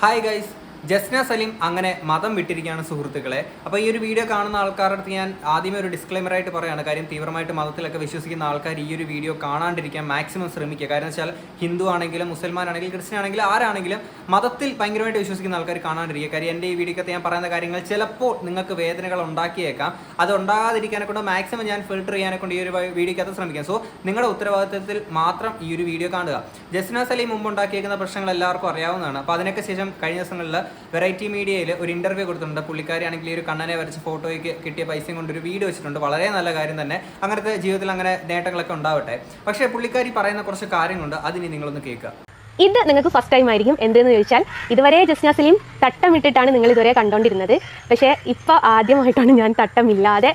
Hi guys Jasna Saleem അങ്ങനെ മതം വിട്ടിരിക്കുകയാണ് സുഹൃത്തുക്കളെ. അപ്പോൾ ഈ ഒരു വീഡിയോ കാണുന്ന ആൾക്കാരുടെ അടുത്ത് ഞാൻ ആദ്യമേ ഒരു ആയിട്ട് പറയാണ്. കാര്യം തീവ്രമായിട്ട് മതത്തിലൊക്കെ വിശ്വസിക്കുന്ന ആൾക്കാർ ഈ ഒരു വീഡിയോ കാണാണ്ടിരിക്കാൻ മാക്സിമം ശ്രമിക്കുക. കാരണം വെച്ചാൽ ഹിന്ദു ആണെങ്കിലും മുസൽമാൻ ആണെങ്കിലും ക്രിസ്ത്യൻ ആണെങ്കിലും ആരാണെങ്കിലും മതത്തിൽ ഭയങ്കരമായിട്ട് വിശ്വസിക്കുന്ന ആൾക്കാർ കാണാണ്ടിരിക്കുക. കാര്യം എന്റെ ഈ വീഡിയോക്കകത്ത് ഞാൻ പറയുന്ന കാര്യങ്ങൾ ചിലപ്പോൾ നിങ്ങൾക്ക് വേദനകൾ ഉണ്ടാക്കിയേക്കാം. അത് ഉണ്ടാകാതിരിക്കാനെ കൊണ്ട് മാക്സിമം ഞാൻ ഫിൽട്ടർ ചെയ്യാനെ കൊണ്ട് ഈ ഒരു വീഡിയോക്കകത്ത് ശ്രമിക്കാം. സോ നിങ്ങളുടെ ഉത്തരവാദിത്തത്തിൽ മാത്രം ഈ ഒരു വീഡിയോ കാണുക. ജസ്ന സലീം മുമ്പ് ഉണ്ടാക്കിയേക്കുന്ന പ്രശ്നങ്ങൾ എല്ലാവർക്കും അറിയാവുന്നതാണ്. അപ്പോൾ അതിനൊക്കെ ശേഷം കഴിഞ്ഞ ദിവസങ്ങളിൽ വെറൈറ്റി മീഡിയയിൽ ഒരു ഇന്റർവ്യൂ കൊടുത്തിട്ടുണ്ട്. പുള്ളിക്കാരി ആണെങ്കിൽ ഈ ഒരു കണ്ണനെ വരച്ച് ഫോട്ടോയ്ക്ക് കിട്ടിയ പൈസയും കൊണ്ട് ഒരു വീഡിയോ വെച്ചിട്ടുണ്ട്. വളരെ നല്ല കാര്യം തന്നെ. അങ്ങനത്തെ ജീവിതത്തിൽ അങ്ങനെ നേട്ടങ്ങളൊക്കെ ഉണ്ടാവട്ടെ. പക്ഷേ പുള്ളിക്കാരി പറയുന്ന കുറച്ച് കാര്യങ്ങളുണ്ട്. അതിനി നിങ്ങളൊന്ന് കേൾക്കുക. ഇത് നിങ്ങൾക്ക് ഫസ്റ്റ് ടൈം ആയിരിക്കും. എന്തെന്ന് ചോദിച്ചാൽ ഇതുവരെ ജസ്ന സലീം തട്ടമിട്ടിട്ടാണ് നിങ്ങൾ ഇതുവരെ കണ്ടുകൊണ്ടിരുന്നത് പക്ഷേ ഇപ്പോൾ ആദ്യമായിട്ടാണ് ഞാൻ തട്ടമില്ലാതെ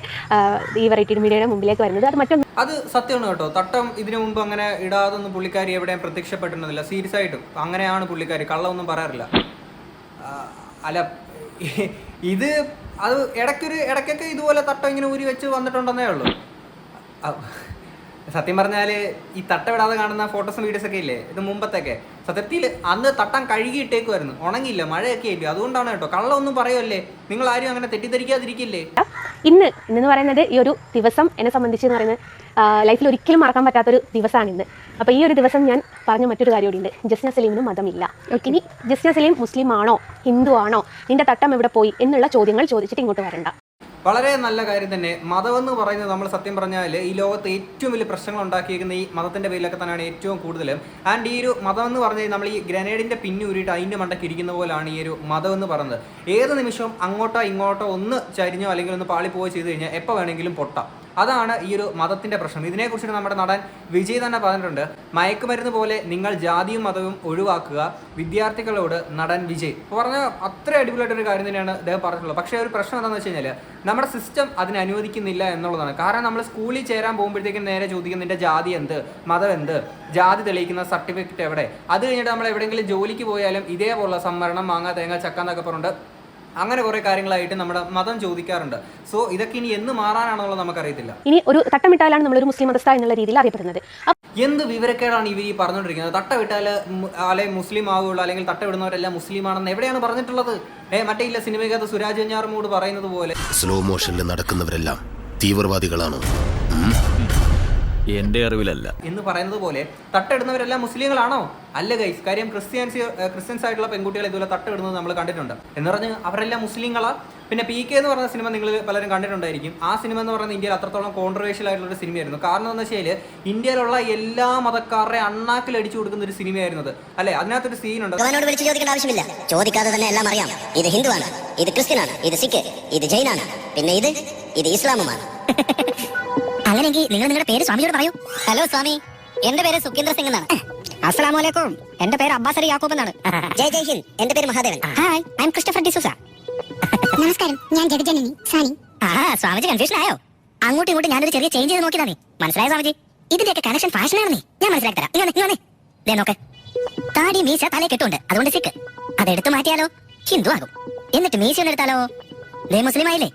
ഈ വെറൈറ്റി മീഡിയയുടെ മുമ്പിലേക്ക് വരുന്നത്. അത് മറ്റൊന്ന് അത് സത്യമാണ് കേട്ടോ. തട്ടം ഇതിനു മുമ്പ് അങ്ങനെ ഇടാതൊന്നും പുള്ളിക്കാരി എവിടെയും പ്രത്യക്ഷപ്പെട്ടിരുന്നില്ല സീരിയസ് ആയിട്ടും അങ്ങനെയാണ് പുള്ളിക്കാരി. കള്ളമൊന്നും പറയാറില്ല. അല്ല ഇത് അത് ഇടയ്ക്കൊരു ഇടയ്ക്കൊക്കെ ഇതുപോലെ തട്ടം ഇങ്ങനെ ഊരി വെച്ച് വന്നിട്ടുണ്ടെന്നേ ഉള്ളൂ. സത്യം പറഞ്ഞാൽ ഈ തട്ട വിടാതെ കാണുന്ന ഫോട്ടോസും വീഡിയോസ് ഒക്കെ ഇല്ലേ? ഇത് മുമ്പത്തൊക്കെ സത്യത്തിൽ അന്ന് തട്ടം കഴുകിയിട്ടേക്കുമായിരുന്നു ഉണങ്ങിയില്ല മഴയൊക്കെ ആയിട്ട് അതുകൊണ്ടാണ് കേട്ടോ. കള്ളൊന്നും പറയുമല്ലേ നിങ്ങൾ ആരും അങ്ങനെ തെറ്റിദ്ധരിക്കാതിരിക്കില്ലേ? ഇന്ന് ഇന്ന് പറയുന്നത് ഈ ഒരു ദിവസം എന്നെ സംബന്ധിച്ച് എന്ന് പറയുന്നത് ലൈഫിൽ ഒരിക്കലും മറക്കാൻ പറ്റാത്തൊരു ദിവസമാണ് ഇന്ന്. അപ്പോൾ ഈ ഒരു ദിവസം ഞാൻ പറഞ്ഞ മറ്റൊരു കാര്യം കൂടിയുണ്ട് ജസ്ന സലീമിന് മതമില്ല. ഇനി ജസ്ന സലീം മുസ്ലിം ആണോ ഹിന്ദു ആണോ നിന്റെ തട്ടം എവിടെ പോയി? എന്നുള്ള ചോദ്യങ്ങൾ ചോദിച്ചിട്ട് ഇങ്ങോട്ട് വരണ്ട. വളരെ നല്ല കാര്യം തന്നെ. മതമെന്ന് പറയുന്നത് നമ്മൾ സത്യം പറഞ്ഞാൽ ഈ ലോകത്ത് ഏറ്റവും വലിയ പ്രശ്നങ്ങൾ ഉണ്ടാക്കിയിരിക്കുന്ന ഈ മതത്തിന്റെ പേരിലൊക്കെ തന്നെയാണ് ഏറ്റവും കൂടുതൽ. ആൻഡ് ഈ ഒരു മതം എന്ന് പറഞ്ഞാൽ നമ്മൾ ഈ ഗ്രനേഡിന്റെ പിന്നു ഊരിയിട്ട് അതിന്റെ മണ്ടയ്ക്ക് ഇരിക്കുന്ന പോലാണ് ഈ ഒരു മതം എന്ന് പറയുന്നത്. ഏത് നിമിഷവും അങ്ങോട്ടോ ഇങ്ങോട്ടോ ഒന്ന് ചരിഞ്ഞോ അല്ലെങ്കിൽ ഒന്ന് പാളി പോവുകയോ ചെയ്ത് കഴിഞ്ഞാൽ എപ്പോൾ വേണമെങ്കിലും പൊട്ടാം. അതാണ് ഈ ഒരു മതത്തിന്റെ പ്രശ്നം. ഇതിനെക്കുറിച്ചിട്ട് നമ്മുടെ നടൻ വിജയ് തന്നെ പറഞ്ഞിട്ടുണ്ട്. മയക്കുമരുന്ന് പോലെ നിങ്ങൾ ജാതിയും മതവും ഒഴിവാക്കുക. വിദ്യാർത്ഥികളോട് നടൻ വിജയ്. പറഞ്ഞ അത്ര അടിപൊളിയായിട്ടൊരു കാര്യം തന്നെയാണ് അദ്ദേഹം പറഞ്ഞിട്ടുള്ളത്. പക്ഷേ ഒരു പ്രശ്നം എന്താണെന്ന് വെച്ച് കഴിഞ്ഞാൽ നമ്മുടെ സിസ്റ്റം അതിനെ അനുവദിക്കുന്നില്ല എന്നുള്ളതാണ്. കാരണം നമ്മൾ സ്കൂളിൽ ചേരാൻ പോകുമ്പോഴത്തേക്കും നേരെ ചോദിക്കും നിന്റെ ജാതി എന്ത്? മതം എന്ത്? ജാതി തെളിയിക്കുന്ന സർട്ടിഫിക്കറ്റ് എവിടെ? അത് കഴിഞ്ഞിട്ട് നമ്മൾ എവിടെയെങ്കിലും ജോലിക്ക് പോയാലും ഇതേപോലുള്ള സംവരണം മാങ്ങ തേങ്ങ ചക്ക എന്നൊക്കെ പറഞ്ഞിട്ട് അങ്ങനെ കുറെ കാര്യങ്ങളായിട്ട് നമ്മുടെ മതം ചോദിക്കാറുണ്ട്. സോ ഇതൊക്കെ ഇനി എന്ന് മാറാനാണെന്നുള്ളത് നമുക്കറിയത്തില്ല. ഇനി ഒരു തട്ടമിട്ടാലാണ് നമ്മളൊരു മുസ്ലിം മതസ്ഥ എന്നുള്ള രീതിയിൽ അറിയപ്പെടുന്നത്. എന്ത് വിവരക്കേടാണ് ഇവർ ഈ പറഞ്ഞുകൊണ്ടിരിക്കുന്നത്? തട്ട വിട്ടാൽ അല്ലെങ്കിൽ മുസ്ലിം ആവുകയുള്ളൂ അല്ലെങ്കിൽ തട്ട വിടുന്നവരെല്ലാം മുസ്ലിം ആണെന്ന് എവിടെയാണ് പറഞ്ഞിട്ടുള്ളത്? ഏ മറ്റേ ഇല്ല സിനിമയ്ക്കകത്ത് സുരാജ് വെഞ്ഞാറുമൂട് പറയുന്നത് പോലെ. സ്ലോ മോഷനിൽ നടക്കുന്നവരെല്ലാം തീവ്രവാദികളാണ്. എന്റെ അറിവിലല്ല. എന്ന് പറയുന്നത് പോലെ തട്ടിടുന്നവരെല്ലാം മുസ്ലിങ്ങളാണോ? അല്ല ഗൈസ് കാര്യം ക്രിസ്ത്യൻസ് ക്രിസ്ത്യൻസ് ആയിട്ടുള്ള പെൺകുട്ടികളെ ഇതുപോലെ തട്ടിടുന്നത് നമ്മൾ കണ്ടിട്ടുണ്ട്. എന്ന് പറഞ്ഞ് അവരെല്ലാം മുസ്ലിങ്ങളാ. പിന്നെ പി കെ എന്ന് പറഞ്ഞ സിനിമ നിങ്ങൾ പലരും കണ്ടിട്ടുണ്ടായിരിക്കും. ആ സിനിമ എന്ന് പറയുന്നത് ഇന്ത്യയിൽ അത്രത്തോളം കോൺട്രവേഴ്ഷ്യൽ ആയിട്ടുള്ള ഒരു സിനിമയായിരുന്നു. കാരണം എന്ന് വെച്ചാൽ ഇന്ത്യയിലുള്ള എല്ലാ മതക്കാരെ അണ്ണാക്കിൽ അടിച്ചു കൊടുക്കുന്ന ഒരു സിനിമയായിരുന്നത്. അല്ലെ? അതിനകത്തൊരു സീനുണ്ട് അവനോട് വിളിച്ച് ചോദിക്കേണ്ട ആവശ്യമില്ല. ചോദിക്കാതെ തന്നെ എല്ലാം അറിയാം. ഇത് ഹിന്ദുവാണ് ഇത് ക്രിസ്ത്യനാണ് ഇത് സിഖ് ഇത് ജൈനാണ്. പിന്നെ ഇത് ഇത് ഇസ്ലാമുമാണ്. അങ്ങനെയെങ്കിൽ നിങ്ങൾ നിങ്ങളുടെ പേര് സ്വാമിയോട് പറയൂ. ഹലോ സ്വാമി എന്റെ പേര് സുഖേന്ദ്ര സിംഗ് എന്നാണ്. അസ്സലാമു അലൈക്കും. എന്റെ പേര് അബ്ബാസ് അലി യാക്കൂബ് എന്നാണ്. ജയ് ജയ് ഹിന്ദ് എന്റെ പേര് Mahadevan. Hi I'm Christopher D'Souza നമസ്കാരം ഞാൻ ജഗജനനി സാനി ആ സ്വാമിജി കൺഫ്യൂഷൻ ആയോ? അങ്ങോട്ടും ഇങ്ങോട്ടും ഞാനൊരു ചെറിയ ചേഞ്ച് ചെയ്ത് നോക്കിയതാണ് മനസ്സിലായ സ്വാമിജി? ഇതിന്റെയൊക്കെ കണക്ഷൻ ഫാഷൻ ആണെന്നേ. ഞാൻ മനസ്സിലാക്കി തരാം. ഇങ്ങനെ ഇങ്ങനെ ദേ നോക്ക്. താടി മീശ തലേ കെട്ടുണ്ട് അതുകൊണ്ട് സിക്ക്. അതെടുത്ത് മാറ്റിയാലോ? ഹിന്ദു ആകും. എന്നിട്ട് മീശ ഒന്ന് എടുത്താലോ? ദേ മുസ്ലിം ആയില്ലേ?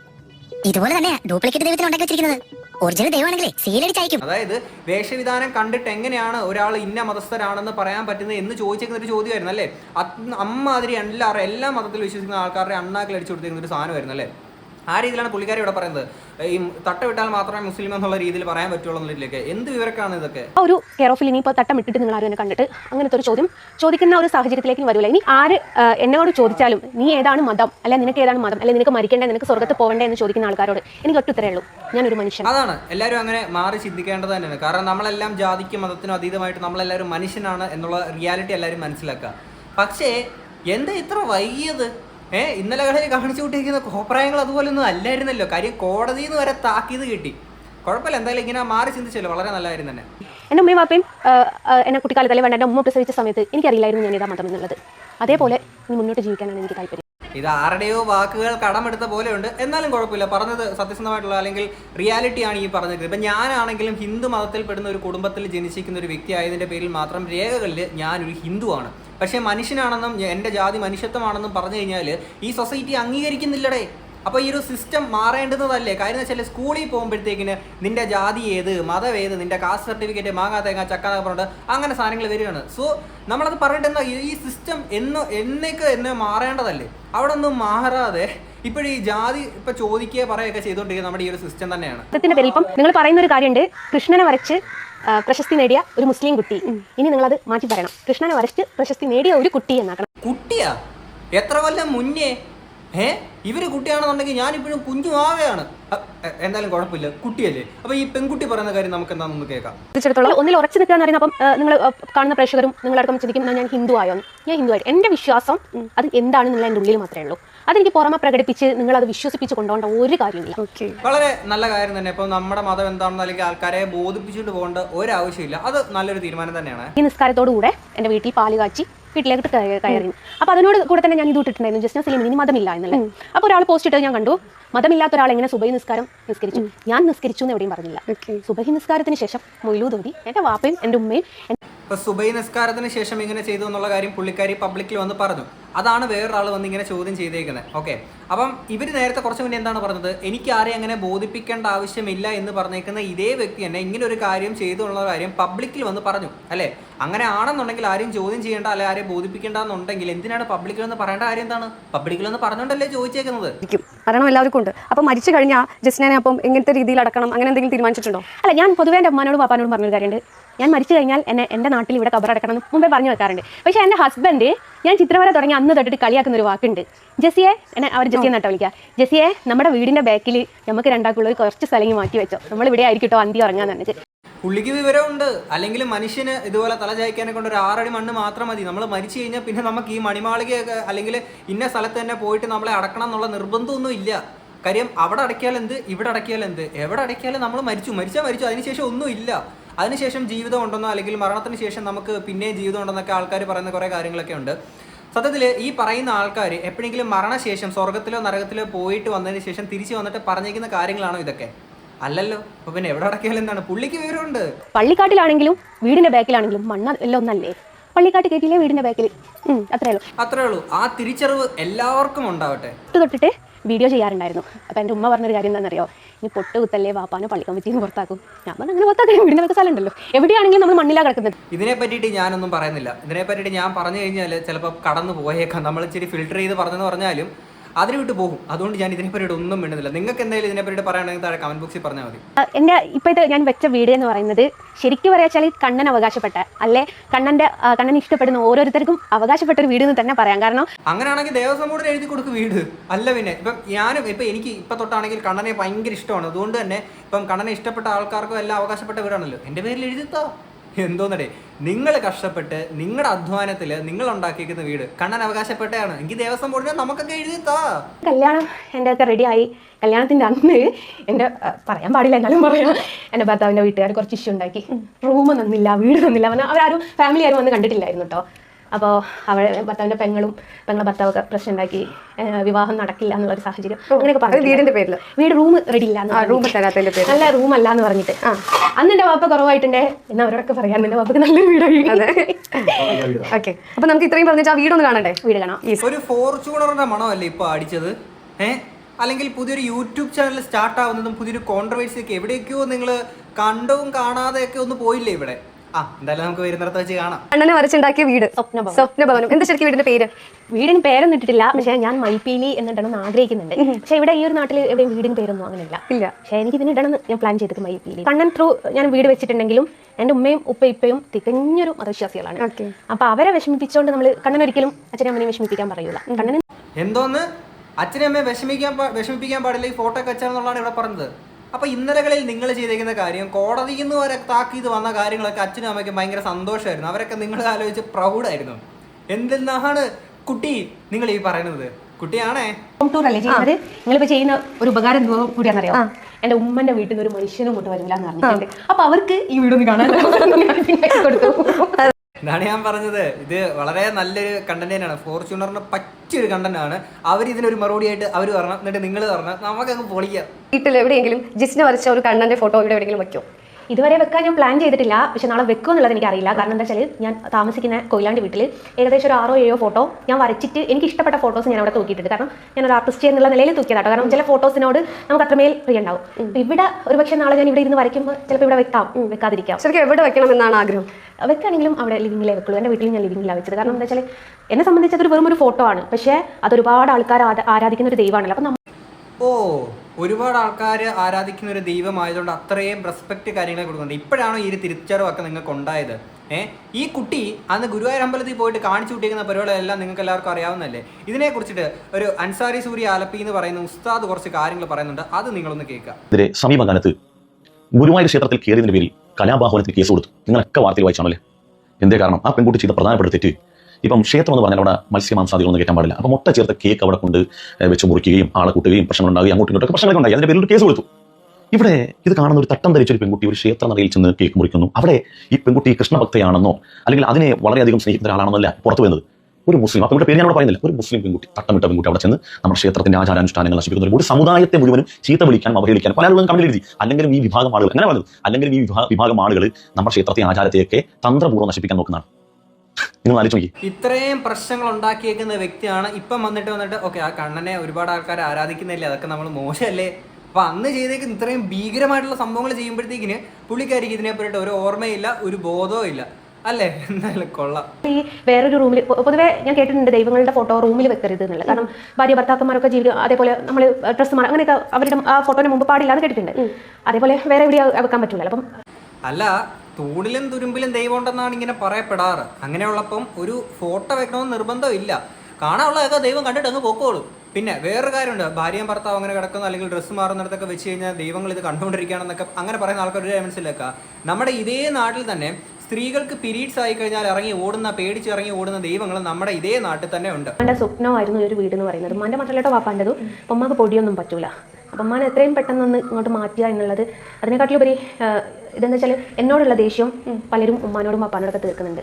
ഇതുപോലെ തന്നെ ഡ്യൂപ്ലിക്കേറ്റ് ദൈവത്തിന് ഉണ്ടാക്കി വെച്ചിരിക്കുന്നത്. ഒറിജിനൽ ദൈവമാണെങ്കിലേ സീലടിച്ചയക്കും അതായത് വേഷവിധാനം കണ്ടിട്ട് എങ്ങനെയാണ് ഒരാൾ ഇന്ന മതസ്ഥരാണെന്ന് പറയാൻ പറ്റുന്നത് എന്ന് ചോദിച്ചിരിക്കുന്ന ഒരു ചോദ്യമായിരുന്നു അല്ലേ? അമ്മാതിരി എല്ലാവരും എല്ലാ മതത്തിൽ വിശ്വസിക്കുന്ന ആൾക്കാരുടെ അണ്ണാക്കിൽ അടിച്ചു കൊടുത്തിരിക്കുന്ന ഒരു സാധനമായിരുന്നു അല്ലേ? ആ രീതിയിലാണ് പുള്ളിക്കാരി ഇവിടെ പറയുന്നത്. ഈ തട്ട വിട്ടാൽ മാത്രമേ മുസ്ലിം എന്നുള്ള രീതിയിൽ പറയാൻ പറ്റുള്ളൂ എന്നുള്ളതിലേക്ക് എന്ത് വിവരക്കാണ് ഇതൊക്കെ? ആ ഒരു കെയർ ഓഫിൽ ഇനിയിപ്പോൾ തട്ടം ഇട്ടിട്ട് നിങ്ങൾ ആരും എന്നെ കണ്ടിട്ട് അങ്ങനത്തെ ഒരു ചോദ്യം ചോദിക്കുന്ന ഒരു സാഹചര്യത്തിലേക്ക് വരില്ല. ഇനി ആര് എന്നോട് ചോദിച്ചാലും നീ ഏതാണ് മതം? അല്ലെ നിനക്ക് ഏതാണ് മതം? അല്ലെ നിനക്ക് മരിക്കേണ്ട? നിനക്ക് സ്വർഗത്ത് പോകണ്ടേ എന്ന് ചോദിക്കുന്ന ആൾക്കാരോട് എനിക്ക് ഒറ്റ ഉത്തരേ ഉള്ളൂ. ഞാനൊരു മനുഷ്യൻ. അതാണ്. എല്ലാവരും അങ്ങനെ മാറി ചിന്തിക്കേണ്ടത് തന്നെയാണ്. കാരണം നമ്മളെല്ലാം ജാതിക്കും മതത്തിനും അതീതമായിട്ട് നമ്മളെല്ലാവരും മനുഷ്യനാണ് എന്നുള്ള റിയാലിറ്റി എല്ലാവരും മനസ്സിലാക്കുക. പക്ഷേ എന്താ ഇത്ര വൈകിയത്? ഏ കളിയിൽ കാണിച്ചു കൂട്ടിയിരിക്കുന്ന കോപ്രായങ്ങൾ അതുപോലെ ഒന്നും അല്ലായിരുന്നല്ലോ. കാര്യം കോടതിയിൽ നിന്ന് വരെ താക്കീത് കിട്ടി. കുഴപ്പമില്ല എന്തായാലും ഇങ്ങനെ മാറി ചിന്തിച്ചല്ലോ. വളരെ നല്ല തന്നെ. എന്റെ ഉമ്മയും വാപ്പയും എന്നെ കുട്ടിക്കാലത്തല്ലേ വേണ്ട. എന്റെ ഉമ്മ പ്രസവിച്ച സമയത്ത് എനിക്കറിയില്ലായിരുന്നു ഞാൻ ഇതാ മതം എന്നുള്ളത്. അതേപോലെ ഇനി മുന്നോട്ട് ജീവിക്കാനാണ് എനിക്ക് താല്പര്യം. ഇത് ആരുടെയോ വാക്കുകൾ കടമെടുത്ത പോലെയുണ്ട്. എന്നാലും കുഴപ്പമില്ല. പറഞ്ഞത് സത്യസന്ധമായിട്ടുള്ള അല്ലെങ്കിൽ റിയാലിറ്റി ആണ് ഈ പറഞ്ഞത്. ഇപ്പം ഞാനാണെങ്കിലും ഹിന്ദു മതത്തിൽപ്പെടുന്ന ഒരു കുടുംബത്തിൽ ജനിച്ചിരിക്കുന്ന ഒരു വ്യക്തി ആയതിന്റെ പേരിൽ മാത്രം രേഖകളിൽ ഞാനൊരു ഹിന്ദുവാണ്. പക്ഷേ മനുഷ്യനാണെന്നും എന്റെ ജാതി മനുഷ്യത്വമാണെന്നും പറഞ്ഞു കഴിഞ്ഞാൽ ഈ സൊസൈറ്റി അംഗീകരിക്കുന്നില്ലടേ. അപ്പോൾ ഈ ഒരു സിസ്റ്റം മാറേണ്ടുന്നതല്ലേ? കാര്യം എന്ന് വെച്ചാൽ സ്കൂളിൽ പോകുമ്പോഴത്തേക്കിന് നിന്റെ ജാതി ഏത് മതം ഏത് നിന്റെ കാസ്റ്റ് സർട്ടിഫിക്കറ്റ് മാങ്ങാ തേങ്ങ ചക്ക പറഞ്ഞിട്ട് അങ്ങനെ സാധനങ്ങൾ വരികയാണ്. സോ നമ്മളത് പറഞ്ഞിട്ട് എന്താ ഈ- ഈ സിസ്റ്റം എന്ന് എന്നേക്ക് എന്ന് മാറേണ്ടതല്ലേ? അവിടെ ഒന്നും മാറാതെ ഇപ്പോഴീ ജാതി ഇപ്പൊ ചോദിക്കുക പറയുകയൊക്കെ ചെയ്തുകൊണ്ടിരിക്കുന്നത് നമ്മുടെ ഈ ഒരു സിസ്റ്റം തന്നെയാണ്. ഇതിന്റെ പേരിൽ ഇപ്പം നിങ്ങൾ പറയുന്ന ഒരു കാര്യമുണ്ട്. കൃഷ്ണനെ വരച്ച് പ്രശസ്തി നേടിയ ഒരു മുസ്ലിം കുട്ടി. ഇനി നിങ്ങൾ അത് മാറ്റി പറയണം. കൃഷ്ണനെ വരച്ച് പ്രശസ്തി നേടിയ ഒരു കുട്ടി എന്നാക്കണം. കുട്ടിയാ? എത്ര കൊല്ലം മുന്നേ ഏ ഇവർ കുട്ടിയാണെന്നുണ്ടെങ്കിൽ ഞാനിപ്പോഴും കുഞ്ഞു ആവയാണ്. എന്തായാലും കുഴപ്പമില്ല. കുട്ടിയല്ലേ. അപ്പൊ ഈ പെൺകുട്ടി പറയുന്ന കാര്യം നമുക്ക് എന്താണെന്ന് കേൾക്കാം. തീർച്ചയായിട്ടും ഒന്നിൽ ഉറച്ചു നിൽക്കുക എന്ന് പറയുന്നത് അപ്പം നിങ്ങൾ കാണുന്ന പ്രേക്ഷകരും നിങ്ങളടക്കം ചിന്തിക്കും "എന്നാ ഞാൻ ഹിന്ദു ആയോ ഞാൻ ഹിന്ദു ആയിട്ട് എന്റെ വിശ്വാസം അത് എന്താണ് നിങ്ങൾ എന്റെ ഉള്ളിൽ മാത്രമേ ഉള്ളൂ. അതെനിക്ക് പുറമെ പ്രകടിപ്പിച്ച് നിങ്ങൾ അത് വിശ്വസിപ്പിച്ച് കൊണ്ടുപോകേണ്ട ഒരു കാര്യമില്ല. ഓക്കെ. വളരെ നല്ല കാര്യം തന്നെ. ഇപ്പൊ നമ്മുടെ മതം എന്താണെന്ന് അല്ലെങ്കിൽ ആൾക്കാരെ ബോധിപ്പിച്ചുകൊണ്ട് പോകേണ്ട ഒരാവശ്യമില്ല. അത് നല്ലൊരു തീരുമാനം തന്നെയാണ്. ഈ നിസ്കാരത്തോടു എന്റെ എന്റെ വീട്ടിൽ പാൽ കാച്ചി വീട്ടിലേക്ക് കയറി അപ്പോൾ അതിനോട് കൂടെ തന്നെ ഞാൻ ഇത് ഇട്ടിട്ടുണ്ടായിരുന്നു. ജസ്റ്റ് സലീം ഇനി മതമില്ല എന്നുള്ളത് അപ്പോൾ ഒരാൾ പോസ്റ്റ് ഇട്ടത് ഞാൻ കണ്ടു. മതമില്ലാത്ത ഒരാൾ എങ്ങനെ സുബൈ നിസ്കാരം നിസ്കരിച്ചു? ഞാൻ നിസ്കരിച്ചു എന്ന് എവിടെയും പറഞ്ഞില്ല. സുബഹി നിസ്കാരത്തിന് ശേഷം മൊയിലൂതോതി എന്റെ വാപ്പയും എന്റെ ഉമ്മയും ഇപ്പൊ സുബൈ നിസ്കാരത്തിന് ശേഷം ഇങ്ങനെ ചെയ്തു എന്നുള്ള കാര്യം പുള്ളിക്കാരി പബ്ലിക്കിൽ വന്ന് പറഞ്ഞു. അതാണ് വേറൊരാൾ വന്ന് ഇങ്ങനെ ചോദ്യം ചെയ്തേക്കുന്നത് ഓക്കെ അപ്പം ഇവർ നേരത്തെ കുറച്ച് മുന്നേ എന്താണ് പറഞ്ഞത്? എനിക്ക് ആരെയും അങ്ങനെ ബോധിപ്പിക്കേണ്ട ആവശ്യമില്ല എന്ന് പറഞ്ഞേക്കുന്ന ഇതേ വ്യക്തി തന്നെ ഇങ്ങനെ ഒരു കാര്യം ചെയ്തു എന്നുള്ള കാര്യം പബ്ലിക്കിൽ വന്ന് പറഞ്ഞു. അല്ലേ? അങ്ങനെ ആണെന്നുണ്ടെങ്കിൽ ആരും ചോദ്യം ചെയ്യേണ്ട അല്ലെ ആരെയും ബോധിപ്പിക്കേണ്ട എന്നുണ്ടെങ്കിൽ എന്തിനാണ് പബ്ലിക്കിൽ വന്ന് പറയേണ്ട കാര്യം എന്താണ്? പബ്ലിക്കിൽ വന്ന് പറഞ്ഞുകൊണ്ടല്ലേ ചോദിച്ചേക്കുന്നത്? മരണം എല്ലാവർക്കും ഉണ്ട്. അപ്പം മരിച്ചു കഴിഞ്ഞാൽ ജസ്റ്റിനെ അപ്പം എങ്ങനത്തെ രീതിയിൽ അടക്കണം? അങ്ങനെ എന്തെങ്കിലും തീരുമാനിച്ചിട്ടുണ്ടോ? അല്ല ഞാൻ പൊതുവേ എന്റെ അമ്മാനോടും പാപ്പാനോടും പറഞ്ഞൊരു കാര്യമുണ്ട്. ഞാൻ മരിച്ചു കഴിഞ്ഞാൽ എന്നെ എന്റെ നാട്ടിൽ ഇവിടെ കബറടക്കണം എന്ന് മുമ്പേ പറഞ്ഞു വെക്കാറുണ്ട്. പക്ഷേ എന്റെ ഹസ്ബൻഡ് ഞാൻ ചിത്രവര തുടങ്ങി അന്ന് തൊട്ടിട്ട് കളിയാക്കുന്ന ഒരു വാക്കുണ്ട്. ജെസിയെ എന്നെ അവർ ജെസിയെ നട്ട വിളിക്കുക. ജെസിയെ നമ്മുടെ വീടിന്റെ ബാക്കിൽ നമുക്ക് രണ്ടാക്കുള്ള കുറച്ച് സ്ഥലം മാറ്റി വെച്ചോ. നമ്മൾ ഇവിടെ ആയിരിക്കട്ടോ അന്തി ഉറങ്ങാൻ പറഞ്ഞിട്ട്. പുള്ളിക്ക് വിവരമുണ്ട്. അല്ലെങ്കിൽ മനുഷ്യന് ഇതുപോലെ തല ചായ്ക്കാനെ കൊണ്ട് ഒരു ആറടി മണ്ണ് മാത്രം മതി. നമ്മൾ മരിച്ചു കഴിഞ്ഞാൽ പിന്നെ നമുക്ക് ഈ മണിമാളികയൊക്കെ അല്ലെങ്കിൽ ഇന്ന സ്ഥലത്ത് തന്നെ പോയിട്ട് നമ്മളെ അടക്കണം എന്നുള്ള നിർബന്ധമൊന്നും ഇല്ല. കാര്യം അവിടെ അടക്കിയാൽ എന്ത്? ഇവിടെ അടക്കിയാൽ എന്ത്? എവിടെ അടക്കിയാലും നമ്മൾ മരിച്ചു. മരിച്ചാൽ മരിച്ചു. അതിനുശേഷം ഒന്നും ഇല്ല. അതിനുശേഷം ജീവിതം ഉണ്ടെന്നോ അല്ലെങ്കിൽ മരണത്തിന് ശേഷം നമുക്ക് പിന്നെയും ജീവിതം ഉണ്ടെന്നൊക്കെ ആൾക്കാർ പറയുന്ന കുറേ കാര്യങ്ങളൊക്കെ ഉണ്ട്. സത്യത്തിൽ ഈ പറയുന്ന ആൾക്കാർ എപ്പോഴെങ്കിലും മരണശേഷം സ്വർഗത്തിലോ നരകത്തിലോ പോയിട്ട് വന്നതിന് ശേഷം തിരിച്ചു വന്നിട്ട് പറഞ്ഞിരിക്കുന്ന കാര്യങ്ങളാണോ ഇതൊക്കെ? അല്ലല്ലോ. അപ്പൊ പിന്നെ എവിടെ അടക്കിയാലും എന്താണ്? പുള്ളിക്ക് വിവരമുണ്ട്. പള്ളിക്കാട്ടിലാണെങ്കിലും വീടിന്റെ ബാക്കിലാണെങ്കിലും മണ്ണ എല്ലാം ഒന്നല്ലേ? പള്ളിക്കാട്ട് കേട്ടില്ലേ വീടിന്റെ ബാക്കിൽ അത്രേ ഉള്ളൂ. അത്രേ ഉള്ളൂ. ആ തിരിച്ചറിവ് എല്ലാവർക്കും ഉണ്ടാവട്ടെ. തൊട്ട് തൊട്ടിട്ട് വീഡിയോ ചെയ്യാറുണ്ടായിരുന്നു. അപ്പോൾ എന്റെ ഉമ്മ പറഞ്ഞൊരു കാര്യം എന്താണെന്നറിയോ? ഇനി പൊട്ട് കുത്തല്ലേ വാപ്പാനെ പള്ളി കമ്മിറ്റിയിൽ പുറത്താക്കും. ഞാൻ പറഞ്ഞു അങ്ങനെ പുറത്താക്കും വീടിന്റെ ബാക്കി സ്ഥലം ഉണ്ടല്ലോ എവിടെയാണെങ്കിലും നമ്മൾ മണ്ണിലാണ് കിടക്കുന്നത്. ഇതിനെ പറ്റിയിട്ട് ഞാനൊന്നും പറയുന്നില്ല. ഇതിനെ പറ്റിയിട്ട് ഞാൻ പറഞ്ഞു കഴിഞ്ഞാൽ ചിലപ്പോൾ കടന്നു പോയേക്കാം. നമ്മൾ ഇച്ചിരി ഫിൽട്ടർ ചെയ്ത് പറഞ്ഞെന്ന് പറഞ്ഞാലും അതിന് വിട്ട് പോകും. അതുകൊണ്ട് ഞാൻ ഇതിനെ പറ്റി ഒന്നും വേണ്ടുന്നില്ല നിങ്ങൾക്ക് എന്തായാലും ഇതിനെ പറ്റി പറയുകയാണെങ്കിൽ താഴെ കമന്റ് ബോക്സിൽ പറഞ്ഞാൽ മതി. എന്റെ എന്റെ ഇപ്പോഴത്തെ ഞാൻ വെച്ച വീഡിയോ എന്ന് പറയുന്നത് ശരിക്കും പറയാച്ചാൽ കണ്ണൻ അവകാശപ്പെട്ട അല്ലെ? കണ്ണന്റെ കണ്ണൻ ഇഷ്ടപ്പെടുന്ന ഓരോരുത്തർക്കും അവകാശപ്പെട്ട ഒരു വീഡിയോ എന്ന് തന്നെ പറയാം. കാരണം അങ്ങനെയാണെങ്കിൽ ദേവസ്വം ബോർഡിൽ എഴുതി കൊടുക്കും വീട്. അല്ല പിന്നെ ഇപ്പം ഞാനും ഇപ്പം എനിക്ക് ഇപ്പം തൊട്ടാണെങ്കിൽ കണ്ണനെ ഭയങ്കര ഇഷ്ടമാണ്. അതുകൊണ്ട് തന്നെ ഇപ്പം കണ്ണനെ ഇഷ്ടപ്പെട്ട ആൾക്കാർക്കും എല്ലാം അവകാശപ്പെട്ട വീടാണല്ലോ. എന്റെ പേരിൽ എഴുതിത്തോ. എന്തോന്നടേ. നിങ്ങൾ കഷ്ടപ്പെട്ട് നിങ്ങളുടെ അധ്വാനത്തിൽ നിങ്ങൾ ഉണ്ടാക്കിയിരിക്കുന്ന വീട് കണ്ണൻ അവകാശപ്പെട്ടതാണ്. എനിക്ക് ദേവസ്വം ബോർഡിനെ നമുക്കൊക്കെ എഴുതിത്താ. കല്യാണം എന്റെ ഒക്കെ റെഡിയായി കല്യാണത്തിന്റെ അന്ന് എന്റെ പറയാൻ പാടില്ല എന്നാലും പറയാം. എന്റെ ഭർത്താവിന്റെ വീട്ടുകാർ കുറച്ച് ഇഷ്യൂ ഉണ്ടാക്കി. റൂം തന്നില്ല വീട് തന്നില്ല. പറഞ്ഞാൽ അവരാരും ഫാമിലി ആരും വന്ന് കണ്ടിട്ടില്ലായിരുന്നു കേട്ടോ അപ്പോൾ അവൾ ഭർത്താവിന്റെ പെങ്ങളും പെങ്ങളെ ഭർത്താവൊക്കെ പ്രശ്നം ഉണ്ടാക്കി വിവാഹം നടക്കില്ല എന്നുള്ളൊരു സാഹചര്യം അങ്ങനെയൊക്കെ പറഞ്ഞു വീടിന്റെ പേരിൽ വീട് റൂം റെഡി ഇല്ല എന്ന് റൂം തരാത്തതിന്റെ തരാത്തതിന്റെ പേര് നല്ല റൂം അല്ല എന്ന് പറഞ്ഞിട്ട്. അന്ന് എന്റെ വാപ്പ കുറവായിട്ടുണ്ടേ. എന്ന് അവരോടൊക്കെ പറയാൻ എന്റെ വാപ്പക്ക് നല്ലൊരു വീടായി അതെ. ഓക്കെ. അപ്പൊ നമുക്ക് ഇത്രയും പറഞ്ഞിട്ട് ആ വീടൊന്ന് കാണണ്ടേ? വീട് കാണാം. ഒരു ഫോർച്യൂണറിന്റെ മണമല്ലേ ഇപ്പൊ അടിച്ചത്? അല്ലെങ്കിൽ പുതിയൊരു യൂട്യൂബ് ചാനൽ സ്റ്റാർട്ട് ആവുന്നതും പുതിയൊരു കോൺട്രവേഴ്സി ഒക്കെ എവിടെയൊക്കെയോ നിങ്ങൾ കണ്ടവും കാണാതെയൊക്കെ ഒന്ന് പോയില്ലേ ഇവിടെ? ആ എന്തായാലും നമുക്ക് വരുന്നിടത്ത് വെച്ച് കാണാം. അണ്ണനെ വരച്ചുണ്ടാക്കിയ വീട്. സ്വപ്നഭവനം. സ്വപ്നഭവനം. എന്താ ശരിക്കും വീടിന്റെ പേര്? വീടിന് പേരൊന്നും ഇട്ടിട്ടില്ല. പക്ഷേ ഞാൻ മൈപ്പീലി എന്നിട്ടാണ് ആഗ്രഹിക്കുന്നുണ്ട്. പക്ഷേ ഇവിടെ ഈ ഒരു നാട്ടിൽ എവിടെയും വീടിന് പേരൊന്നും അങ്ങനെയില്ല. ഇല്ല. പക്ഷേ എനിക്ക് ഇതിന് ഇടണമെന്ന് ഞാൻ പ്ലാൻ ചെയ്തത് മൈപ്പീലി കണ്ണൻ ത്രൂ ഞാൻ വീട് വെച്ചിട്ടുണ്ടെങ്കിലും എന്റെ ഉമ്മയും ഉപ്പ ഇപ്പയും തികഞ്ഞൊരു മതവിശ്വാസികളാണ്. ഓക്കെ. അപ്പൊ അവരെ വിഷമിപ്പിച്ചുകൊണ്ട് നമ്മൾ കണ്ണൻ ഒരിക്കലും അച്ഛനും അമ്മനെയും വിഷമിപ്പിക്കാൻ പറയൂല. കണ്ണന് എന്തോന്ന്? അച്ഛനെ അമ്മയെ വിഷമിക്കാൻ വിഷമിപ്പിക്കാൻ പാടില്ല ഈ ഫോട്ടോ ഒക്കെ ഇവിടെ പറഞ്ഞത്. അപ്പൊ ഇന്നലകളിൽ നിങ്ങൾ ചെയ്തിരിക്കുന്ന കാര്യം കോടതിയിൽ നിന്ന് വരെ താക്കീത് വന്ന കാര്യങ്ങളൊക്കെ അച്ഛനും അമ്മയ്ക്കും ഭയങ്കര സന്തോഷമായിരുന്നു. അവരൊക്കെ നിങ്ങൾ ആലോചിച്ച് പ്രൗഡായിരുന്നു. എന്തെന്നാണ് കുട്ടി നിങ്ങൾ ഈ പറയുന്നത്? കുട്ടിയാണേ. ഹോം ടൂർ അല്ലേ ചെയ്യുന്നത്? ചെയ്യുന്ന ഒരു ഉപകാരം എന്തോ കൂടിയാണെന്നറിയോ? എന്റെ ഉമ്മന്റെ വീട്ടിൽ നിന്ന് ഒരു മനുഷ്യനും കൊണ്ട് വരില്ല എന്ന് പറഞ്ഞിട്ടുണ്ട് അപ്പൊ അവർക്ക് ഈ വീടൊന്ന് കാണാൻ കൊടുത്തു. ഇതാണ് ഞാൻ പറഞ്ഞത്? ഇത് വളരെ നല്ലൊരു കണ്ടന്റ് തന്നെയാണ്. ഫോർച്യൂണറിന് പറ്റിയൊരു കണ്ടന്റ് ആണ്. അവർ ഇതിനൊരു മറുപടി ആയിട്ട് അവർ പറഞ്ഞു എന്നിട്ട് നിങ്ങൾ പറഞ്ഞു നമുക്കങ്ങ് പൊളിക്കാം. വീട്ടിൽ എവിടെയെങ്കിലും ജിസ്റ്റിനെ വരച്ച ഒരു കണ്ണന്റെ ഫോട്ടോ ഇവിടെ എവിടെയെങ്കിലും വെക്കോ ഇതുവരെ വെക്കാൻ ഞാൻ പ്ലാൻ ചെയ്തിട്ടില്ല. പക്ഷെ നാളെ വെക്കുമോ എന്നുള്ളത് എനിക്കറിയില്ല. കാരണം എന്താ വെച്ചാൽ ഞാൻ താമസിക്കുന്ന കൊയിലാണ്ട് വീട്ടിൽ ഏകദേശം ഒരു ആറോ ഏഴോ ഫോട്ടോ ഞാൻ വരച്ചിട്ട് എനിക്ക് ഇഷ്ടപ്പെട്ട ഫോട്ടോസ് ഞാൻ അവിടെ തൂക്കിയിട്ടുണ്ട്. കാരണം ഞാൻ ഒരു ആർട്ടിസ്റ്റ് എന്നുള്ള നിലയിൽ തൂക്കിയതാട്ടോ. കാരണം ചില ഫോട്ടോസിനോട് നമുക്ക് അത്രമേൽ പ്രിയ ഉണ്ടാവും. ഇവിടെ ഒരു പക്ഷേ നാളെ ഞാൻ ഇവിടെ ഇരുന്ന് വരയ്ക്കുമ്പോൾ ചിലപ്പോൾ ഇവിടെ വെക്കാം വെക്കാതിരിക്കാം. ശരിക്കും എവിടെ വെക്കണം എന്നാണ് ആഗ്രഹം? വെക്കാണെങ്കിലും അവിടെ ലിവിങ്ങിലേ വെക്കുള്ളൂ. എന്റെ വീട്ടിൽ ഞാൻ ലിവിങ്ങിലാണ് വെച്ചത്. കാരണം എന്താ വെച്ചാൽ എന്നെ സംബന്ധിച്ച് അതൊരു വെറും ഒരു ഫോട്ടോ ആണ്. പക്ഷേ അത് ഒരുപാട് ആൾക്കാർ ആരാധിക്കുന്ന ഒരു ദൈവമാണല്ലോ. അപ്പം ഓ. ഒരുപാട് ആൾക്കാർ ആരാധിക്കുന്ന ഒരു ദൈവമായതുകൊണ്ട് അത്രയും റെസ്പെക്ട് കാര്യങ്ങളെ കൊടുക്കുന്നുണ്ട്. ഇപ്പോഴാണോ ഈ ഒരു തിരിച്ചറിവൊക്കെ നിങ്ങൾക്ക് ഉണ്ടായത് ഏ? ഈ കുട്ടി അന്ന് ഗുരുവായൂർ അമ്പലത്തിൽ പോയിട്ട് കാണിച്ചു കൂട്ടിയിരിക്കുന്ന പരിപാടികളെല്ലാം നിങ്ങൾക്ക് എല്ലാവർക്കും അറിയാവുന്നതല്ലേ? ഇതിനെ കുറിച്ചിട്ട് ഒരു അൻസാരി സൂരി ആലപ്പി എന്ന് പറയുന്ന ഉസ്താദ് കുറച്ച് കാര്യങ്ങൾ പറയുന്നുണ്ട്. അത് നിങ്ങളൊന്ന് കേൾക്കുക. സമീപകാലത്ത് ഗുരുവായൂർ ക്ഷേത്രത്തിൽ കയറിയതിന്റെ പേരിൽ കലാബാഹനത്തിന് കേസ് കൊടുത്തു. നിങ്ങളൊക്കെ വാർത്തയിൽ വായിച്ചാണല്ലേ? എന്തേ കാരണം? ആ പെൺകുട്ടി ചെയ്ത പ്രധാനപ്പെട്ട തെറ്റ് ഇപ്പം ക്ഷേത്രം എന്ന് പറഞ്ഞാൽ അവിടെ മത്സ്യമാംസാദികളൊന്നും കയറ്റാൻ പാടില്ല. അപ്പോൾ മുട്ട ചേർത്ത കേക്ക് അവിടെ കൊണ്ട് വെച്ച് മുറിക്കുകയും ആളെ കൂട്ടുകയും പ്രശ്നങ്ങൾ ഉണ്ടാകുകയും അങ്ങോട്ടും ഇങ്ങോട്ടൊക്കെ പ്രശ്നങ്ങളൊക്കെ ഉണ്ടായി. അതിന്റെ പേരിൽ ഒരു കേസ് കൊടുത്തു. ഇവിടെ ഇത് കാണുന്ന ഒരു തട്ടം ധരിച്ച ഒരു പെൺകുട്ടി ഒരു ക്ഷേത്ര നടയിൽ ചെന്ന് കേക്ക് മുറിക്കുന്നു. അവിടെ ഈ പെൺകുട്ടി കൃഷ്ണഭക്തയാണെന്നോ അല്ലെങ്കിൽ അതിനെ വളരെയധികം സ്നേഹിക്കുന്ന ഒരാളാണെന്നല്ല പുറത്തു വരുന്നത്. ഒരു മുസ്ലിം അപ്പം പേര് അവിടെ പറയുന്നില്ല. ഒരു മുസ്ലിം പെൺകുട്ടി തട്ടമിട്ട പെൺകുട്ടി അവിടെ ചെന്ന് നമ്മുടെ ക്ഷേത്രത്തിന്റെ ആചാരാനുഷ്ഠാനങ്ങൾ നശിപ്പിക്കുന്ന ഒരു സമുദായത്തെ മുഴുവനും ചീത്ത വിളിക്കാൻ അവഹേളിക്കാൻ പല ആളുകളും കമന്റ് എഴുതി. അല്ലെങ്കിലും ഈ വിഭാഗം ആളുകൾ അങ്ങനെ പറഞ്ഞത്. അല്ലെങ്കിലും ഈ വിഭാ- വിഭാഗം ആളുകൾ നമ്മുടെ ക്ഷേത്രത്തെ ആചാരത്തെയൊക്കെ തന്ത്രപൂർവം നശിപ്പിക്കാൻ നോക്കുന്നതാണ്. നിങ്ങൾ ആലോചിച്ച് നോക്കി. ഇത്രയും പ്രശ്നങ്ങൾ ഉണ്ടാക്കിയേക്കുന്ന വ്യക്തിയാണ് ഇപ്പം വന്നിട്ട് വന്നിട്ട് ഓക്കെ ആ കണ്ണനെ ഒരുപാട് ആൾക്കാർ ആരാധിക്കുന്നില്ലേ? അതൊക്കെ നമ്മൾ മോശമല്ലേ? അപ്പൊ അന്ന് ചെയ്തേക്കുന്ന ഇത്രയും ഭീകരമായിട്ടുള്ള സംഭവങ്ങൾ ചെയ്യുമ്പോഴത്തേക്കിന് പുള്ളിക്കാരിക്ക് ഇതിനെപ്പറ്റി ഒരു ഓർമ്മയില്ല ഒരു ബോധവും ഇല്ല. അല്ലേ? എന്തായാലും കൊള്ളാം. ഈ വേറൊരു റൂമിൽ പൊതുവെ ഞാൻ കേട്ടിട്ടുണ്ട് ദൈവങ്ങളുടെ ഫോട്ടോ റൂമിൽ വെക്കരുത് എന്നുള്ളത്. കാരണം ഭാര്യ ഭർത്താക്കന്മാരൊക്കെ ജീവിതം അതേപോലെ നമ്മൾ ഡ്രസ്സ് മാറും അങ്ങനെയൊക്കെ അവരുടെ ആ ഫോട്ടോന് മുമ്പ് പാടില്ല എന്ന് കേട്ടിട്ടുണ്ട്. അതേപോലെ വേറെ എവിടെയാ വെക്കാൻ പറ്റില്ല അപ്പം അല്ല തൂണിലും തുരുമ്പിലും ദൈവം ഉണ്ടെന്നാണ് ഇങ്ങനെ പറയപ്പെടാറ്. അങ്ങനെയുള്ളപ്പം ഒരു ഫോട്ടോ വെക്കണമെന്ന് നിർബന്ധമില്ല കാണാനുള്ളതൊക്കെ ദൈവം കണ്ടിട്ട് അങ്ങ് പൊക്കോളും. പിന്നെ വേറൊരു കാര്യമുണ്ട്. ഭാര്യയും ഭർത്താവ് അങ്ങനെ കിടക്കുന്ന അല്ലെങ്കിൽ ഡ്രസ്സ് മാറുന്നിടത്തൊക്കെ വെച്ച് കഴിഞ്ഞാൽ ദൈവങ്ങൾ ഇത് കണ്ടുകൊണ്ടിരിക്കുകയാണെന്നൊക്കെ അങ്ങനെ പറയുന്ന ആൾക്കാർ ഒരു മനസ്സിലാക്കുക നമ്മുടെ ഇതേ നാട്ടിൽ തന്നെ സ്ത്രീകൾക്ക് പീരീഡ്സ് ആയി കഴിഞ്ഞാൽ ഇറങ്ങി ഓടുന്ന പേടിച്ച് ഇറങ്ങി ഓടുന്ന ദൈവങ്ങൾ നമ്മുടെ ഇതേ നാട്ടിൽ തന്നെ ഉണ്ട്. എന്റെ സ്വപ്നമായിരുന്നു ഒരു വീട് എന്ന് പറയുന്നത്. ഉമ്മാന്റെ മറ്റുള്ളട്ടോ പാപ്പാന്റെതും അപ്പം ഉമ്മാക്ക് പൊടിയൊന്നും പറ്റൂല. അപ്പം ഉമ്മാനെ എത്രയും പെട്ടെന്ന് ഒന്ന് ഇങ്ങോട്ട് മാറ്റുക എന്നുള്ളത് അതിനെക്കാട്ടിലുപരി ഇതെന്ന് ഇതെന്താ വെച്ചാൽ എന്നോടുള്ള ദേഷ്യം പലരും ഉമ്മാനോടും അപ്പാനോടൊക്കെ തീർക്കുന്നുണ്ട്.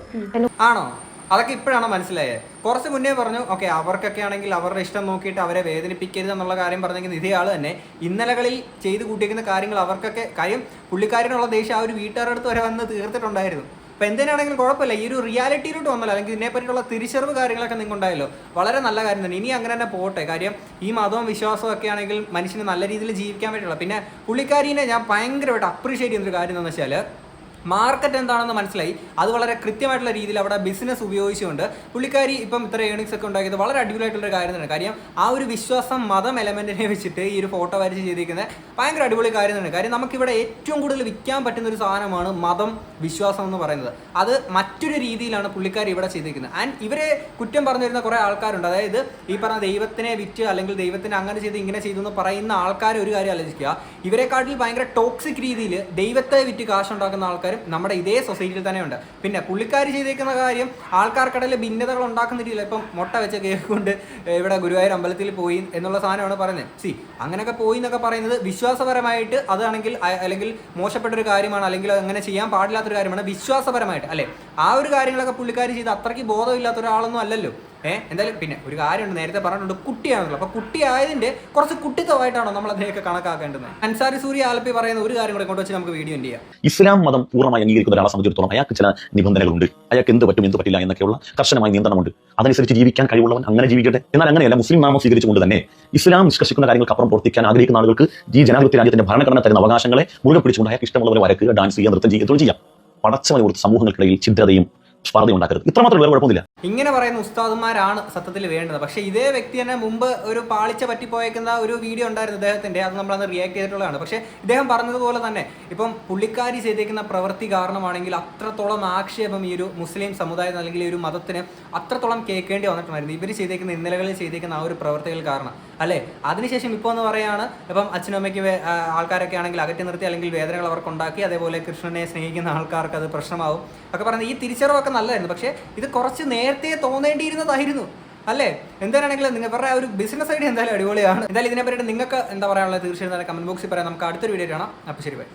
ആണോ? അതൊക്കെ ഇപ്പോഴാണോ മനസ്സിലായേ? കുറച്ച് മുന്നേ പറഞ്ഞു ഓക്കെ അവർക്കൊക്കെ ആണെങ്കിൽ അവരുടെ ഇഷ്ടം നോക്കിയിട്ട് അവരെ വേദനിപ്പിക്കരുത് എന്നുള്ള കാര്യം പറഞ്ഞെങ്കിൽ ഇതേ ആൾ തന്നെ ഇന്നലകളിൽ ചെയ്ത് കൂട്ടിയിരിക്കുന്ന കാര്യങ്ങൾ അവർക്കൊക്കെ കാര്യം പുള്ളിക്കാരനുള്ള ദേഷ്യം ആ ഒരു വീട്ടുകാരുടെ അടുത്ത് വരെ വന്ന് തീർത്തിട്ടുണ്ടായിരുന്നു. അപ്പൊ എന്തിനാണെങ്കിലും കുഴപ്പമില്ല. ഈ ഒരു റിയാലിറ്റിയിലോട്ട് വന്നല്ലോ അല്ലെങ്കിൽ ഇതിനെ പറ്റിയുള്ള തിരിച്ചറിവ് കാര്യങ്ങളൊക്കെ നിങ്ങൾക്ക് ഉണ്ടായല്ലോ വളരെ നല്ല കാര്യം തന്നെ. ഇനി അങ്ങനെ തന്നെ പോട്ടെ. കാര്യം ഈ മതവും വിശ്വാസവും ഒക്കെ ആണെങ്കിൽ മനുഷ്യന് നല്ല രീതിയിൽ ജീവിക്കാൻ പറ്റുള്ളൂ. പിന്നെ പുള്ളിക്കാരിനെ ഞാൻ ഭയങ്കരമായിട്ട് അപ്രീഷിയേറ്റ് ചെയ്യുന്ന ഒരു കാര്യം എന്താണെന്ന് വെച്ചാൽ മാർക്കറ്റ് എന്താണെന്ന് മനസ്സിലായി. അത് വളരെ കൃത്യമായിട്ടുള്ള രീതിയിൽ അവിടെ ബിസിനസ് ഉപയോഗിച്ചുകൊണ്ട് പുള്ളിക്കാരി ഇപ്പം ഇത്ര ഏണിങ്സ് ഒക്കെ ഉണ്ടാക്കിയത് വളരെ അടിപൊളിയായിട്ടുള്ള ഒരു കാര്യം തന്നെയാണ് കാര്യം ആ ഒരു വിശ്വാസം മതം എലമെന്റിനെ വെച്ചിട്ട് ഈ ഒരു ഫോട്ടോ വരച്ച് ചെയ്തിരിക്കുന്നത് ഭയങ്കര അടിപൊളി കാര്യം തന്നെയാണ് കാര്യം നമുക്കിവിടെ ഏറ്റവും കൂടുതൽ വിൽക്കാൻ പറ്റുന്ന ഒരു സാധനമാണ് മതം വിശ്വാസം എന്ന് പറയുന്നത്. അത് മറ്റൊരു രീതിയിലാണ് പുള്ളിക്കാരി ഇവിടെ ചെയ്തിരിക്കുന്നത്. ആൻഡ് ഇവരെ കുറ്റം പറഞ്ഞു വരുന്ന കുറേ ആൾക്കാരുണ്ട്. അതായത് ഈ പറഞ്ഞ ദൈവത്തിനെ വിറ്റ് അല്ലെങ്കിൽ ദൈവത്തിനെ അങ്ങനെ ചെയ്ത് ഇങ്ങനെ ചെയ്തു എന്ന് പറയുന്ന ആൾക്കാർ ഒരു കാര്യം ആലോചിക്കുക. ഇവരെക്കാട്ടിൽ ഭയങ്കര ടോക്സിക് രീതിയിൽ ദൈവത്തെ വിറ്റ് കാശുണ്ടാക്കുന്ന ആൾക്കാരും നമ്മുടെ ഇതേ സൊസൈറ്റിയിൽ തന്നെയുണ്ട്. പിന്നെ പുള്ളിക്കാർ ചെയ്തേക്കുന്ന കാര്യം ആൾക്കാർക്കിടയിൽ ഭിന്നതകൾ ഉണ്ടാക്കുന്ന രീതിയിൽ ഇപ്പം മുട്ട വെച്ച കേക്ക് കൊണ്ട് ഇവിടെ ഗുരുവായൂർ അമ്പലത്തിൽ പോയി എന്നുള്ള സാധനമാണ് പറയുന്നത്. സി അങ്ങനെയൊക്കെ പോയി എന്നൊക്കെ പറയുന്നത് വിശ്വാസപരമായിട്ട് അതാണെങ്കിൽ അല്ലെങ്കിൽ മോശപ്പെട്ട ഒരു കാര്യമാണ് അല്ലെങ്കിൽ അങ്ങനെ ചെയ്യാൻ പാടില്ലാത്തൊരു കാര്യമാണ് വിശ്വാസപരമായിട്ട്. അല്ലേ? ആ ഒരു കാര്യങ്ങളൊക്കെ പുള്ളിക്കാർ ചെയ്ത് അത്രയ്ക്ക് ബോധമില്ലാത്ത ഒരാളൊന്നും അല്ലല്ലോ. ഏഹ് എന്തായാലും പിന്നെ ഒരു കാര്യമുണ്ട്. നേരത്തെ പറഞ്ഞിട്ടുണ്ട് കുട്ടിയാണല്ലോ അപ്പൊ കുട്ടിയായതിന്റെ കുറച്ച് കുട്ടിത്തമായിട്ടാണോ നമ്മൾ അതിനെയൊക്കെ കണക്കാക്കേണ്ടത്? അൻസാരി സൂര്യ ആലപ്പി പറയുന്ന ഒരു കാര്യം കൂടെ കൊണ്ട് വെച്ച് നമുക്ക് വീഡിയോ ചെയ്യാം? ഇസ്ലാം മതം പൂർണമായി അംഗീകരിക്കുന്ന ഒരാളെ സംബന്ധിച്ചിടത്തോളം അയാൾക്ക് ചില നിബന്ധനകളുണ്ട്. അയാൾക്ക് എന്ത് പറ്റും എന്ത് പറ്റില്ല എന്നൊക്കെയുള്ള കർശനമായ നിയന്ത്രണമുണ്ട്. അതനുസരിച്ച് ജീവിക്കാൻ കഴിവുള്ളവൻ അങ്ങനെ ജീവിക്കട്ടെ. എന്നാൽ അങ്ങനെയല്ല മുസ്ലിം നാമം സ്വീകരിച്ചുകൊണ്ട് തന്നെ ഇസ്ലാം നിഷ്കർഷിക്കുന്ന കാര്യങ്ങൾക്ക് അപ്പുറം പ്രവർത്തിക്കാൻ ആഗ്രഹിക്കുന്ന ആളുകൾക്ക് ഈ ജനാധിപത്യ രാജ്യത്തിന്റെ ഭരണഘടന തരുന്ന അവകാശങ്ങളെ മുഴുവൻ പിടിച്ചുകൊണ്ട് അയാൾക്ക് ഇഷ്ടമുള്ളവരെ വരക്കുക ഡാൻസ് ചെയ്യുക നൃത്തം ചെയ്യുക ചെയ്യാം. പടച്ചവനെ കൊടുത്ത് സമൂഹങ്ങൾക്കിടയിൽ ഛിദ്രതയും സ്പർദ്ധയും ഉണ്ടാക്കരുത് ഇത്രമാത്രം വേറെ കുഴപ്പമില്ല ഇങ്ങനെ പറയുന്ന ഉസ്താദുമാരാണ് സത്യത്തിൽ വേണ്ടത്. പക്ഷേ ഇതേ വ്യക്തി തന്നെ മുമ്പ് ഒരു പാളിച്ച പറ്റിപ്പോയേക്കുന്ന ഒരു വീഡിയോ ഉണ്ടായിരുന്നു അദ്ദേഹത്തിന്റെ അത് നമ്മളന്ന് റിയാക്ട് ചെയ്തിട്ടുള്ളതാണ്. പക്ഷേ ഇദ്ദേഹം പറഞ്ഞതുപോലെ തന്നെ ഇപ്പം പുള്ളിക്കാരി ചെയ്തേക്കുന്ന പ്രവൃത്തി കാരണമാണെങ്കിൽ അത്രത്തോളം ആക്ഷേപം ഈ ഒരു മുസ്ലിം സമുദായം അല്ലെങ്കിൽ ഈ ഒരു മതത്തിന് അത്രത്തോളം കേൾക്കേണ്ടി വന്നിട്ടുണ്ടായിരുന്നു. ഇവർ ചെയ്തേക്കുന്ന ഇന്നലകളിൽ ചെയ്തേക്കുന്ന ആ ഒരു പ്രവർത്തികൾ കാരണം. അല്ലേ? അതിനുശേഷം ഇപ്പോൾ എന്ന് പറയാണ് ഇപ്പം അച്ഛനും അമ്മയ്ക്ക് ആൾക്കാരൊക്കെ ആണെങ്കിൽ അകറ്റി നിർത്തി അല്ലെങ്കിൽ വേദനകൾ അവർക്ക് ഉണ്ടാക്കി അതേപോലെ കൃഷ്ണനെ സ്നേഹിക്കുന്ന ആൾക്കാർക്ക് അത് പ്രശ്നമാവും. ഒക്കെ പറയുന്നത് ഈ തിരിച്ചറിവൊക്കെ നല്ലതായിരുന്നു. പക്ഷേ ഇത് കുറച്ച് നേരത്തെ തോന്നേണ്ടിയിരുന്നതായിരുന്നു. അല്ലേ? എന്താണെങ്കിലും നിങ്ങൾ ഇവരുടെ ഒരു ബിസിനസ് ഐഡിയ എന്തായാലും അടിപൊളിയാണ്. എന്തായാലും ഇതിനെ പറ്റിയിട്ട് നിങ്ങൾക്ക് എന്താ പറയാനുള്ളത്? തീർച്ചയായും കമന്റ് ബോക്സിൽ പറയാം. നമുക്ക് അടുത്തൊരു വീഡിയോ കാണാം. അപ്പോൾ ശരി ബൈ